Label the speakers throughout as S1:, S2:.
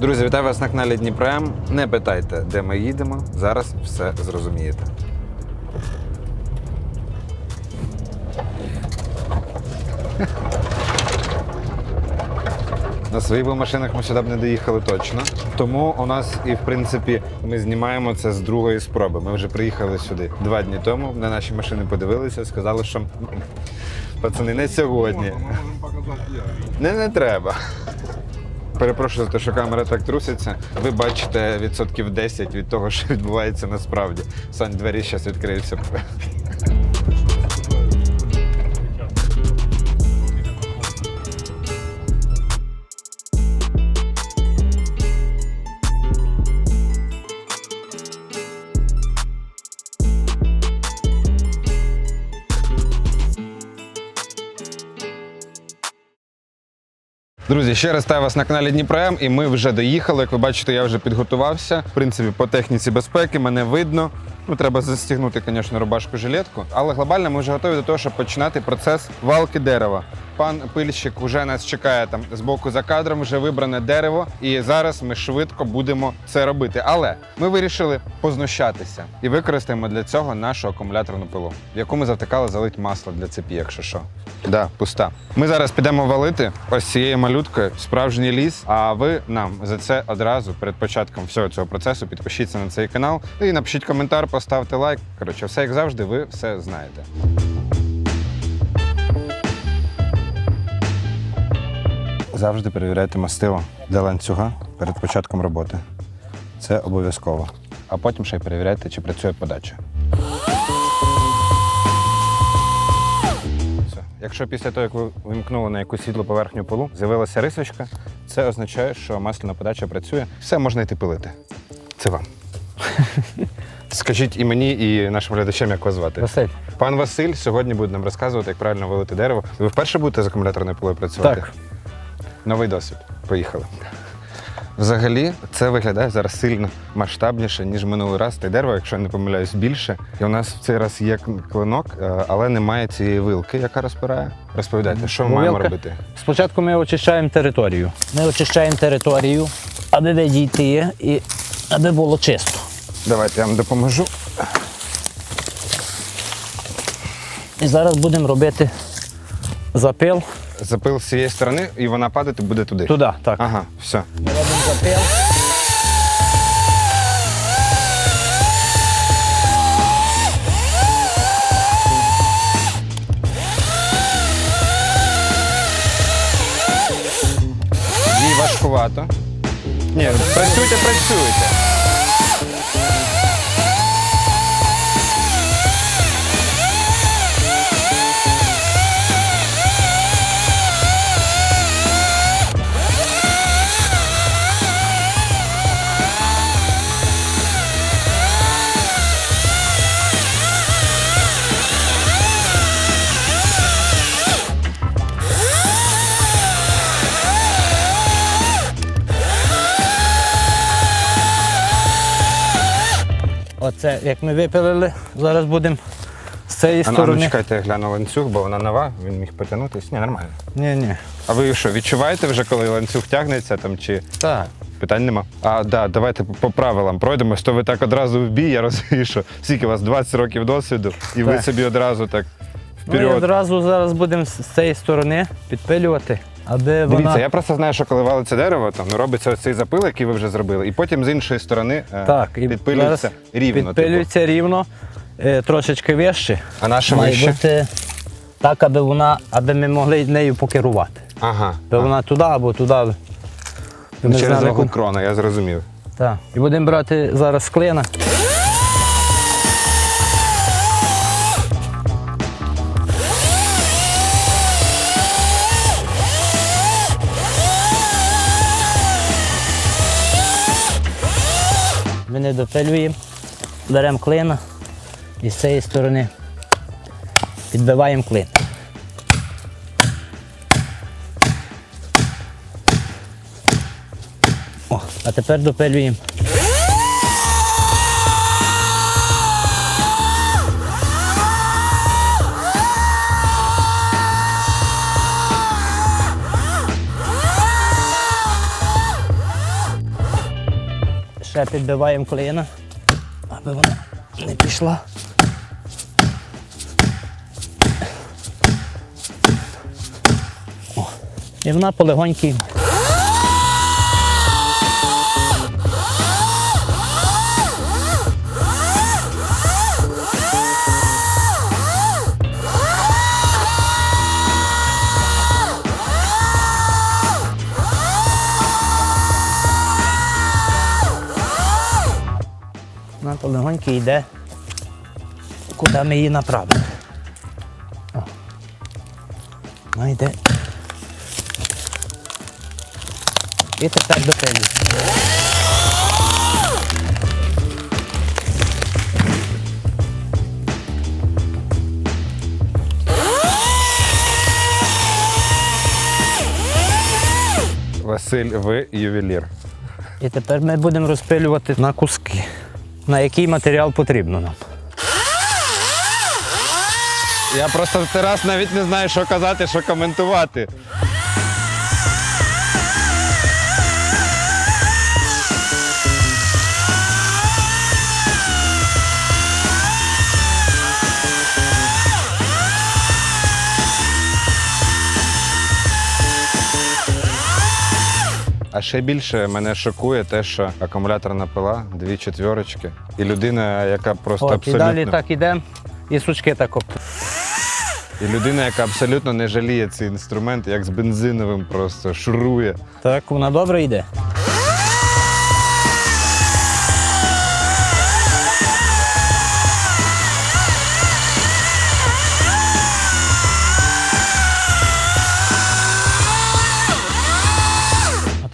S1: Друзі, вітаю вас на каналі Дніпрем. Не питайте, де ми їдемо. Зараз все зрозумієте. На своїх машинах ми сюди б не доїхали точно. Тому у нас і в принципі ми знімаємо це з другої спроби. Ми вже приїхали сюди два дні тому. На наші машини подивилися, сказали, що пацани не сьогодні. Не, не треба. Перепрошую за те, що камера так труситься. Ви бачите відсотків 10 від того, що відбувається насправді. Сань, двері зараз відкриються. Друзі, ще раз вітаю вас на каналі Дніпром, і ми вже доїхали. Як ви бачите, я вже підготувався. В принципі, по техніці безпеки мене видно. Ну, треба застігнути, звісно, рубашку жилетку. Але глобально ми вже готові до того, щоб починати процес валки дерева. Пан пильщик вже нас чекає там з боку за кадром, вже вибране дерево, і зараз ми швидко будемо це робити. Але ми вирішили познущатися і використаємо для цього нашу акумуляторну пилу, в яку ми завтикали залить масло для цепі, якщо що. Да, пуста. Ми зараз підемо валити ось цією малюткою справжній ліс. А ви нам за це одразу перед початком всього цього процесу підпишіться на цей канал і напишіть коментар, поставте лайк. Коротше, все як завжди, ви все знаєте. Завжди перевіряйте мастило для ланцюга перед початком роботи. Це обов'язково. А потім ще й перевіряйте, чи працює подача. Все. Якщо після того, як ви вимкнули на якусь світлу поверхню полу, з'явилася рисочка, це означає, що масляна подача працює. Все можна йти пилити. Це вам. Скажіть і мені, і нашим глядачам, як вас звати.
S2: Василь.
S1: Пан Василь сьогодні буде нам розказувати, як правильно вилити дерево. Ви вперше будете з акумуляторною пилою працювати?
S2: Так.
S1: Новий досвід. Поїхали. Взагалі, це виглядає зараз сильно масштабніше, ніж минулий раз. Й дерево, якщо я не помиляюсь, більше. І у нас в цей раз є клинок, е, але немає цієї вилки, яка розпирає. Розповідайте, що ми маємо робити?
S2: Спочатку ми очищаємо територію. Ми очищаємо територію, аби відійти і аби було чисто.
S1: Давайте я вам допоможу.
S2: І зараз будемо робити запил
S1: Запил з цієї сторони, і вона падати буде туди.
S2: туди. Так.
S1: Ага, все.
S2: Робимо запил.
S1: Їй важкувато. Ні, працюйте, працюйте.
S2: Як ми випилили, зараз будемо з цієї
S1: А, ну, а ну
S2: сторони.
S1: чекайте, я гляну ланцюг, бо вона нова, він міг потягнутися. Ні, нормально.
S2: Ні, ні.
S1: А ви що, відчуваєте вже, коли ланцюг тягнеться там чи.
S2: Так.
S1: Питань нема. А да, давайте по- по правилам пройдемось, то ви так одразу в бій. Я розумію, що скільки у вас 20 років досвіду, і ви
S2: Так.
S1: собі одразу так
S2: Ми
S1: вперед.
S2: одразу зараз будемо з цієї сторони підпилювати, аби
S1: Дивіться,
S2: вона.
S1: я просто знаю, що коли валиться дерево, там ну, робиться ось цей запил, який ви вже зробили, і потім з іншої сторони е,
S2: Так, і
S1: підпилюється рівно. типу.
S2: Рівно, е, трошечки вище.
S1: А наше
S2: Має
S1: вище?
S2: бути так, аби вона, аби ми могли нею покерувати.
S1: Ага.
S2: Аби вона туди або туди. аби
S1: Через
S2: знали,
S1: вагу крона, я зрозумів.
S2: Так. І будемо брати зараз склина. Не допилюємо, беремо клина і з цієї сторони підбиваємо клин. О, а тепер допилюємо ще підбиваємо коліна, аби вона не пішла. О, і вона полегоньки. Вона полегоньки йде, куди ми її направимо. О. Вона йде. І тепер до пилі.
S1: Василь, ви ювелір.
S2: І тепер ми будемо розпилювати на куски. На який матеріал потрібно нам.
S1: Я просто в раз навіть не знаю, що казати, що коментувати. А ще більше мене шокує те, що акумуляторна пила, дві четверочки, і людина, яка просто
S2: От, і
S1: абсолютно
S2: далі так іде, і сучки так Оп.
S1: І людина, яка абсолютно не жаліє цей інструмент, як з бензиновим просто шурує.
S2: Так, вона добре йде.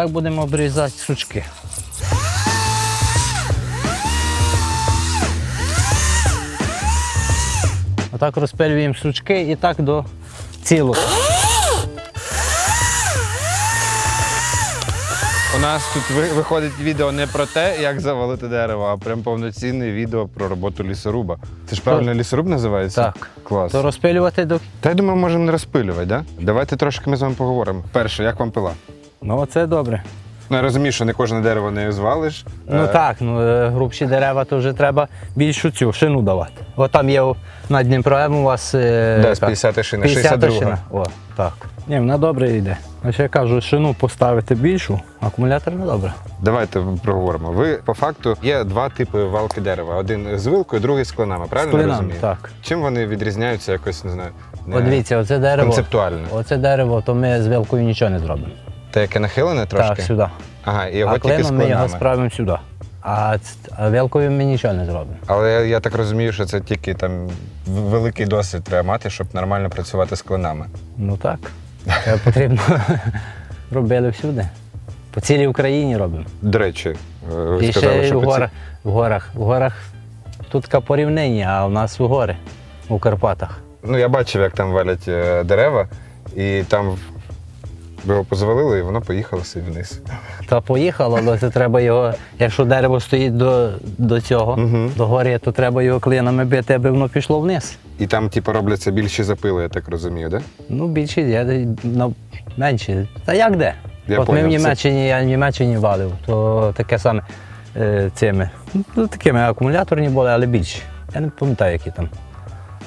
S2: Так будемо обрізати сучки. Отак розпилюємо сучки і так до цілого.
S1: У нас тут ви- виходить відео не про те, як завалити дерево, а прям повноцінне відео про роботу лісоруба. Це ж правильно лісоруб називається?
S2: Так.
S1: Клас.
S2: То розпилювати до
S1: Та я думаю, можемо не розпилювати, да? Давайте трошки ми з вами поговоримо. Перше, як вам пила?
S2: Ну, це добре.
S1: Ну, я розумію, що не кожне дерево не звалиш.
S2: Ну
S1: Е,
S2: так, ну е, грубші дерева, то вже треба більшу цю шину давати. От там є у- на Дніпром у вас. е,
S1: Да, з
S2: яка?
S1: 50 шина,
S2: 50
S1: 62.
S2: шина. О, так. Ні, вона добре йде. А ще я кажу, шину поставити більшу, акумулятор не добре.
S1: Давайте проговоримо. Ви по факту є два типи валки дерева: один з вилкою, другий з клинами. Правильно я
S2: клинами,
S1: розумію?
S2: так.
S1: Чим вони відрізняються якось, не знаю, не-
S2: От дивіться, оце дерево.
S1: концептуально?
S2: Оце дерево, то ми з вилкою нічого не зробимо.
S1: Те, яке нахилене трошки?
S2: Так, сюди.
S1: Ага, і його
S2: а
S1: тільки
S2: клином ми його справимо сюди. А, ц- а вилкою ми нічого не зробимо.
S1: Але я, так розумію, що це тільки там в- великий досвід треба мати, щоб нормально працювати з клинами.
S2: Ну так. Це потрібно. Робили всюди. По цілій Україні робимо.
S1: До речі, е, ви
S2: І
S1: сказали,
S2: ще
S1: що
S2: в
S1: по ці-
S2: горах, в горах. В горах тут таке порівняння, а в нас в гори, у Карпатах.
S1: Ну, я бачив, як там валять е, дерева, і там ви його позвалили, і воно поїхало собі вниз.
S2: Та поїхало, але це треба його, якщо дерево стоїть до, до цього,
S1: Мгм.
S2: до гори, то треба його клинами бити, аби воно пішло вниз.
S1: І там, типу, робляться більші запили, я так розумію, так? Да?
S2: Ну, більше є, ну, менше. Та як де?
S1: Я
S2: От ми
S1: поняв,
S2: в Німеччині, я в Німеччині валив, то таке саме е, цими. Ну, такими акумуляторні були, але більші. Я не пам'ятаю, які там.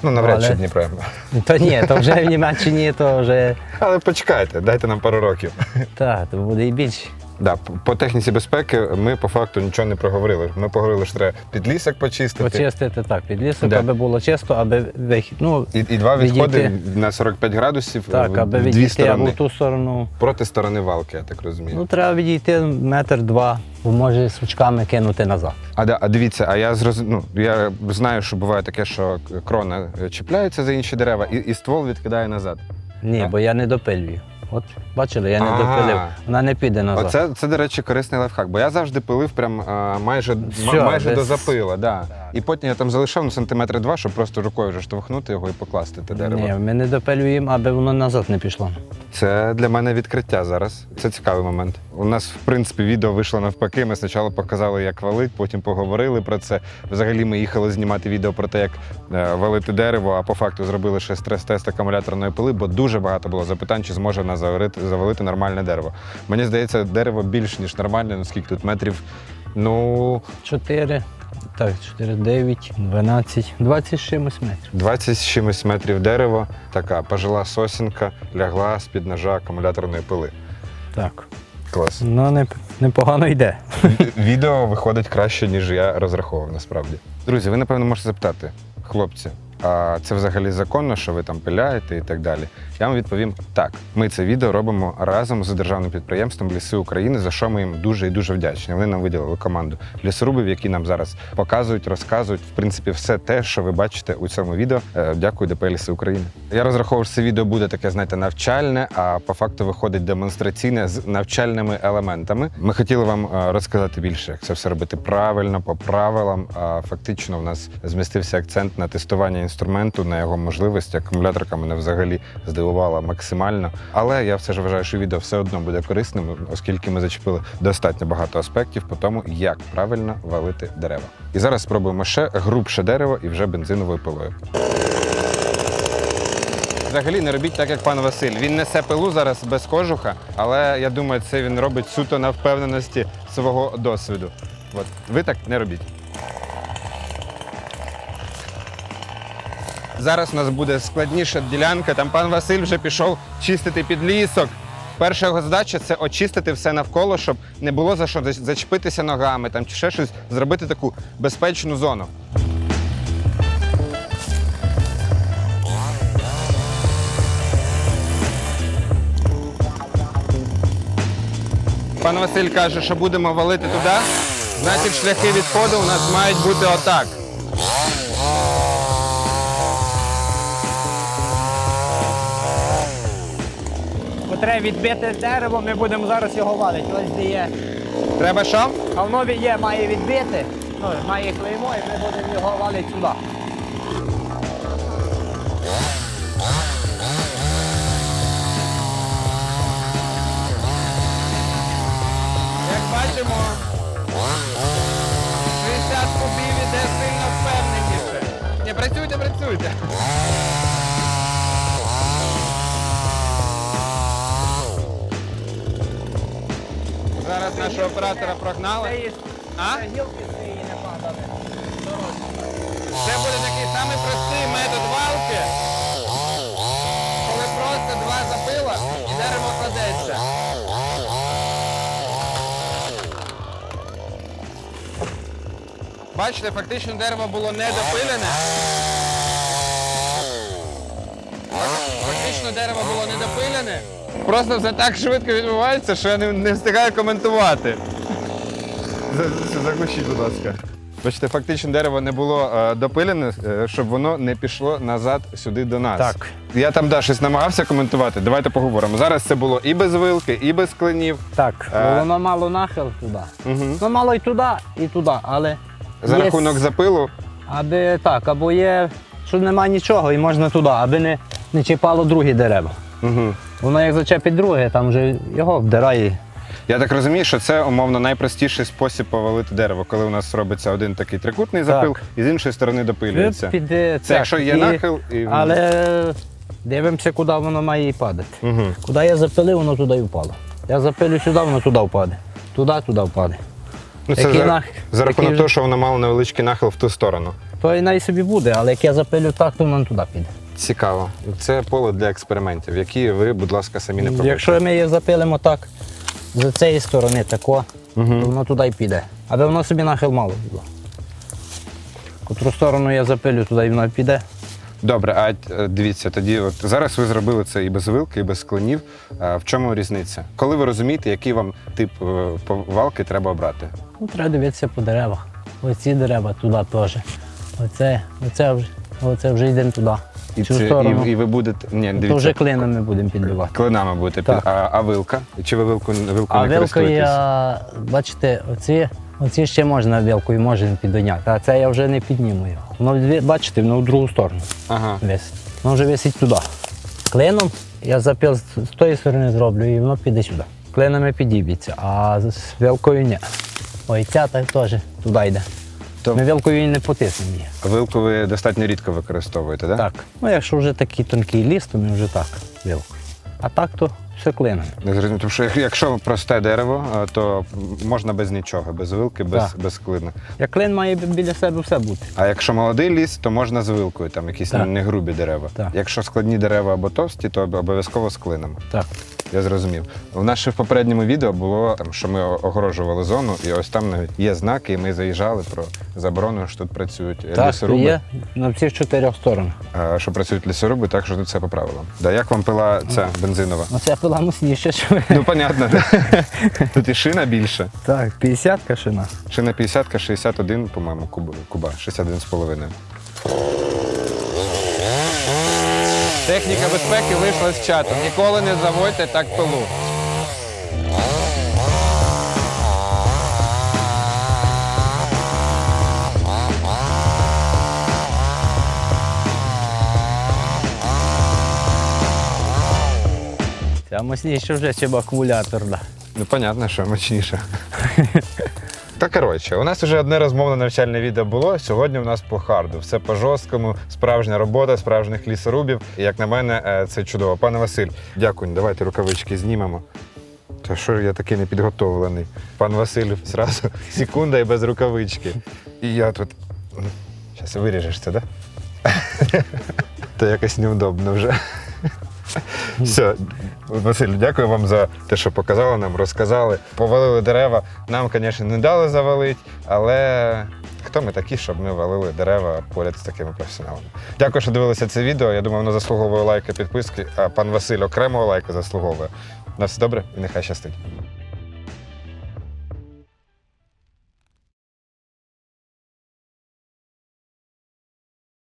S1: Ну, навряд чи
S2: Але-
S1: Дніпро.
S2: То ні, то вже в Німеччині, то вже
S1: Але почекайте, дайте нам пару років.
S2: так, то буде і більше.
S1: Да, по техніці безпеки ми по факту нічого не проговорили. Ми поговорили, що треба підлісок почистити.
S2: Почистити так, під лісом,
S1: Да.
S2: аби було чисто, аби вихід. Ну,
S1: І, і два
S2: Відійти.
S1: відходи на 45 градусів
S2: так, аби
S1: в дві
S2: відійти або
S1: сторони.
S2: в ту сторону.
S1: Проти сторони валки, я так розумію.
S2: Ну, треба відійти метр-два, бо може сучками кинути назад.
S1: А, да, а дивіться, а я зроз... ну, я знаю, що буває таке, що крона е, чіпляється за інші дерева і, і ствол відкидає назад.
S2: Ні,
S1: Так.
S2: бо я не допилюю. От бачили, я не
S1: Ага.
S2: допилив. Вона не піде назад.
S1: Оце це, до речі, корисний лайфхак, бо я завжди пилив прям а, майже, м-
S2: Всьо,
S1: майже
S2: десь-
S1: до запила. Да. І потім я там залишав ну, сантиметри два, щоб просто рукою вже штовхнути його і покласти те дерево.
S2: Ні, ми не допилюємо, аби воно назад не пішло.
S1: Це для мене відкриття зараз. Це цікавий момент. У нас, в принципі, відео вийшло навпаки. Ми спочатку показали, як валить, потім поговорили про це. Взагалі, ми їхали знімати відео про те, як е, валити дерево, а по факту зробили ще стрес-тест акумуляторної пили, бо дуже багато було запитань, чи зможе нас завалити, нормальне дерево. Мені здається, дерево більш ніж нормальне, ну скільки тут метрів Ну,
S2: 4, так, 4, 9, 12, 20 з чимось метрів.
S1: 20 з чимось метрів дерева, така пожила сосінка, лягла з-під ножа акумуляторної пили.
S2: Так.
S1: Клас.
S2: Ну, не, непогано йде.
S1: Відео виходить краще, ніж я розраховував насправді. Друзі, ви напевно можете запитати, хлопці, а це взагалі законно, що ви там пиляєте і так далі? Я вам відповім так. Ми це відео робимо разом з державним підприємством Ліси України, за що ми їм дуже і дуже вдячні. Вони нам виділили команду лісорубів, які нам зараз показують, розказують. В принципі, все те, що ви бачите у цьому відео. Е, Дякую ДП Ліси України. Я розраховував, що це відео буде таке, знаєте, навчальне, а по факту виходить демонстраційне з навчальними елементами. Ми хотіли вам е, розказати більше, як це все робити правильно, по правилам. А фактично, в нас змістився акцент на тестування інструменту, на його можливості. Акумуляторка мене взагалі здивувала максимально. Але я все ж вважаю, що відео все одно буде корисним, оскільки ми зачепили достатньо багато аспектів по тому, як правильно валити дерева. І зараз спробуємо ще грубше дерево і вже бензиновою пилою. Взагалі не робіть так, як пан Василь. Він несе пилу зараз без кожуха, але я думаю, це він робить суто на впевненості свого досвіду. От ви так не робіть. Зараз у нас буде складніша ділянка. Там пан Василь вже пішов чистити підлісок. Перша його задача це очистити все навколо, щоб не було за що зач- зачепитися ногами там, чи ще щось, зробити таку безпечну зону. Пан Василь каже, що будемо валити туди, значить шляхи відходу у нас мають бути отак.
S2: Треба відбити дерево, ми будемо зараз його валити. Ось де є.
S1: Треба що?
S2: Воно є, має відбити, ну, має клеймо, і ми будемо його валити сюди.
S1: Як бачимо, 60 кубів іде сильно впевненіше. Не працюйте, працюйте. Нашого оператора прогнали. А? Це буде такий самий простий метод валки, коли просто два запила і дерево кладеться. Бачите, фактично дерево було не допилене. Фактично дерево було не допилене. Просто все так швидко відбувається, що я не, не встигаю коментувати. За- за- Заглушіть, будь ласка. Бачите, фактично дерево не було е, допилене, е, щоб воно не пішло назад сюди до нас.
S2: Так.
S1: Я там да, щось намагався коментувати. Давайте поговоримо. Зараз це було і без вилки, і без клинів.
S2: Так,
S1: Е.
S2: воно мало нахил туди.
S1: Угу.
S2: Ну, мало і туди, і туди, але.
S1: За
S2: є
S1: рахунок запилу.
S2: Аби так, або є, що нема нічого і можна туди, аби не, не чіпало другі дерева.
S1: Угу.
S2: Воно як зачепить друге, там вже його вдирає.
S1: Я так розумію, що це умовно найпростіший спосіб повалити дерево, коли у нас робиться один такий трикутний запил, і з іншої сторони допилюється.
S2: Піде,
S1: Це якщо є нахил і.
S2: Але дивимося, куди воно має і падати.
S1: Угу.
S2: Куди я запилив, воно туди і впало. Я запилю сюди, воно туди впаде. Туди, туди впаде.
S1: Ну, це
S2: Який
S1: за,
S2: нах-
S1: за рахунок
S2: який
S1: того, що воно мало невеличкий нахил в ту сторону.
S2: То і най собі буде, але як я запилю так, то воно туди піде.
S1: Цікаво. Це поле для експериментів, які ви, будь ласка, самі не пробуйте.
S2: Якщо ми її запилимо так, з цієї сторони тако, то воно туди й піде. Аби воно собі нахил мало було. Котру сторону я запилю, туди воно піде.
S1: Добре, а е, дивіться, тоді от зараз ви зробили це і без вилки, і без клинів. А В чому різниця? Коли ви розумієте, який вам тип е, валки треба обрати?
S2: Ну, треба дивитися по деревах. Оці дерева туди теж. Оце, оце, оце вже йдемо туди.
S1: І,
S2: Цю
S1: це,
S2: сторону.
S1: і, і ви будете. Ні,
S2: то вже клинами будемо підбивати.
S1: клинами будете під.
S2: Так.
S1: А, а вилка? Чи ви вилку, вилку
S2: А
S1: не
S2: вилкою
S1: користуєтесь?
S2: я, бачите, оці, оці ще можна вилкою можемо підняти, а це я вже не підніму його. Воно, дві- бачите, воно в другу сторону
S1: Ага.
S2: висить. Воно вже висить туди. Клином я запил з з тої сторони зроблю і воно піде сюди. Клинами підіб'ється, а з з вилкою ні. Ой, ця так теж туди йде.
S1: То-
S2: Ми вилкою не потиснемо її.
S1: Вилку ви достатньо рідко використовуєте, так?
S2: Так. Ну, якщо вже такий тонкий ліс, то ми вже так вилкою. А так то все клином.
S1: Не зрозумів, тому що якщо просте дерево, е, то можна без нічого, без вилки, без,
S2: Так.
S1: без клина.
S2: Як клин має біля себе все бути.
S1: А якщо молодий ліс, то можна з вилкою, там якісь
S2: Так.
S1: не грубі дерева.
S2: Так.
S1: Якщо складні дерева або товсті, то обов'язково з клином.
S2: Так.
S1: Я зрозумів. У нас ще в попередньому відео було там, що ми огорожували зону, і ось там навіть є знаки, і ми заїжджали про заборону, що тут працюють е,
S2: Так,
S1: лісоруби.
S2: є на всіх чотирьох сторонах.
S1: Що працюють лісоруби, так що тут все по правилам. Да, як вам пила ця бензинова?
S2: Оце пила мощніше, що ви.
S1: Ну, понятно. Тут і шина більше.
S2: Так, 50 кашина.
S1: Шина 50, 61, по-моєму, куба, куба 61,5. Техніка безпеки вийшла з чату. Ніколи не заводьте так пилу.
S2: Ця мощніше вже, ніж акумулятор. Да.
S1: Ну, понятно, що мощніше. Та коротше, у нас вже одне розмовне навчальне відео було. Сьогодні у нас по харду. Все по жорсткому, справжня робота, справжніх лісорубів. І як на мене, е, це чудово. Пане Василь, дякую. Давайте рукавички знімемо. Та що ж я такий непідготовлений? Пан Василь, зразу секунда і без рукавички. І я тут. Зараз виріжеш це, так? Да? Та якось неудобно вже. Все, Василь, дякую вам за те, що показали нам, розказали. Повалили дерева. Нам, звісно, не дали завалити, але хто ми такі, щоб ми валили дерева поряд з такими професіоналами. Дякую, що дивилися це відео. Я думаю, воно заслуговує лайка, підписки, а пан Василь окремого лайка заслуговує. На все добре і нехай щастить.